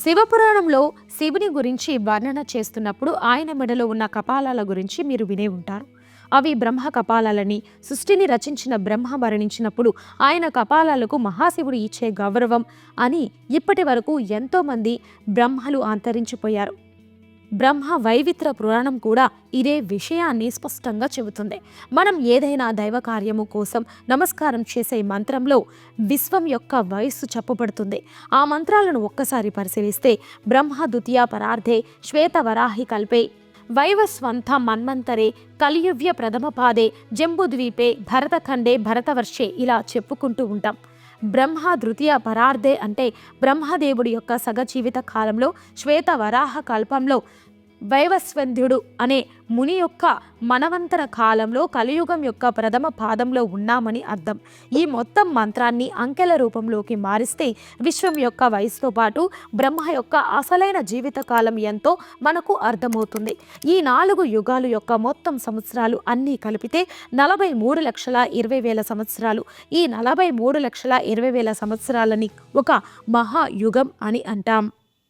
శివపురాణంలో శివుని గురించి వర్ణన చేస్తున్నప్పుడు ఆయన మెడలో ఉన్న కపాలాల గురించి మీరు వినే ఉంటారు. అవి బ్రహ్మ కపాలాలని సృష్టిని రచించిన బ్రహ్మ మరణించినప్పుడు ఆయన కపాలాలకు మహాశివుడు ఇచ్చే గౌరవం అని ఇప్పటి వరకు ఎంతోమంది బ్రహ్మలు అంతరించిపోయారు. బ్రహ్మ వైవిత్ర పురాణం కూడా ఇదే విషయాన్ని స్పష్టంగా చెబుతుంది. మనం ఏదైనా దైవ కార్యము కోసం నమస్కారం చేసే మంత్రంలో విశ్వం యొక్క వయస్సు చెప్పబడుతుంది. ఆ మంత్రాలను ఒక్కసారి పరిశీలిస్తే బ్రహ్మ ద్వితీయ పరార్థే శ్వేత వరాహి కల్పే వైవస్వంత మన్మంతరే కలియువ్య ప్రథమ పాదే జంబుద్వీపే భరతఖండే భరతవర్షే ఇలా చెప్పుకుంటూ ఉంటాం. బ్రహ్మ తృతీయ పరార్థే అంటే బ్రహ్మదేవుడి యొక్క సగజీవిత కాలంలో శ్వేత వరాహ కల్పంలో వైవస్వంధ్యుడు అనే ముని యొక్క మనవంతర కాలంలో కలియుగం యొక్క ప్రథమ పాదంలో ఉన్నామని అర్థం. ఈ మొత్తం మంత్రాన్ని అంకెల రూపంలోకి మారిస్తే విశ్వం యొక్క వయసుతో పాటు బ్రహ్మ యొక్క అసలైన జీవితకాలం ఎంతో మనకు అర్థమవుతుంది. ఈ నాలుగు యుగాలు యొక్క మొత్తం సంవత్సరాలు అన్నీ కలిపితే నలభై మూడు లక్షల ఇరవై వేల సంవత్సరాలు. ఈ నలభై మూడు లక్షల ఇరవై వేల సంవత్సరాలని ఒక మహాయుగం అని అంటాం.